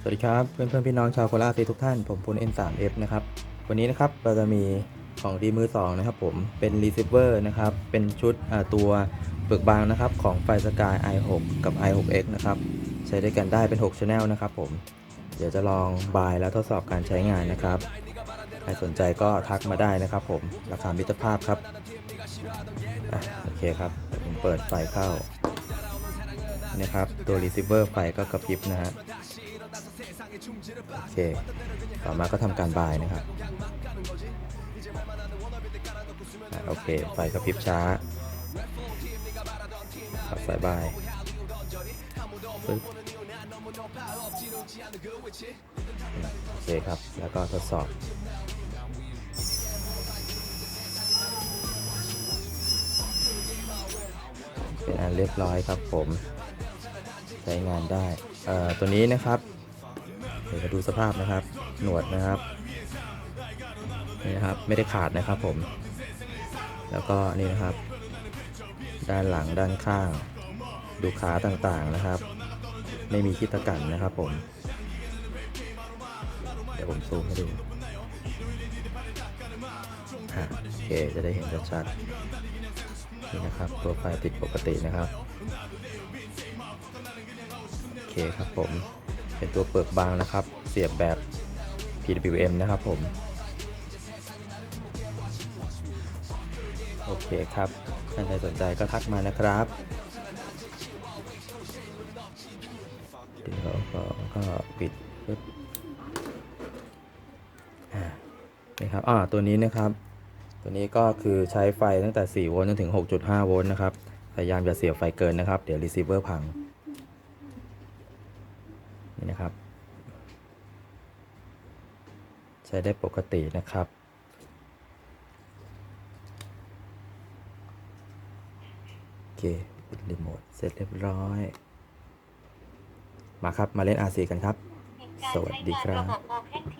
สวัสดีครับเพื่อนเพื่อนๆพี่น้องชาวโคราชทุกท่านผมพล N3F นะครับวันนี้นะครับเราจะมีของดีมือสองนะครับผมเป็น receiver นะครับเป็นชุดตัวเปลือกบางนะครับของไฟสกาย i6 กับ i6x นะครับใช้ด้วยกันได้เป็น 6 channel นะครับผมเดี๋ยวจะลองบายแล้วทดสอบการใช้งานนะครับใครสนใจก็ทักมาได้นะครับผมราคามิตรภาพครับอโอเคครับผมเปิดไฟเข้านะครับตัว receiver ไฟก็กระพริบนะฮะ โอเค ต่อมาก็ทำการบายนะครับ โอเค ไฟกระพริบช้าปัดสายบายปึ๊บโอเคครับ แล้วก็ทดสอบเป็นอันเรียบร้อยครับผม ใช้งานได้ ตัวนี้นะครับ เดี๋ยวดูสภาพนะครับ หนวดนะครับนี่นะครับ ไม่ได้ขาดนะครับผม แล้วก็นี่นะครับ ด้านหลังด้านข้าง ดูขาต่างๆนะครับ ไม่มีขี้ตะกันนะครับผม เดี๋ยวผมซูมให้ดูอะโอเคจะได้เห็นชัดๆนี่นะครับ ตัวไฟติดปกตินะครับ โอเคครับผม เป็นตัวเปลือกบางนะครับ เสียบแบบ PWM นะครับผม โอเคครับท่านใดสนใจก็ทักมานะครับเดี๋ยวก็ก็ปิดปึ๊บอ่านี่ครับอ่าตัวนี้นะครับตัวนี้ก็คือใช้ไฟตั้งแต่ 4 โวลต์จนถึง 6.5 โวลต์นะครับ พยายามอย่าเสียบไฟเกินนะครับ เดี๋ยว receiver พัง นี่นะครับ ใช้ได้ปกตินะครับ โอเคปิดรีโมทเสร็จเรียบร้อย มาครับมาเล่น RC กันครับ สวัสดีครับโอเค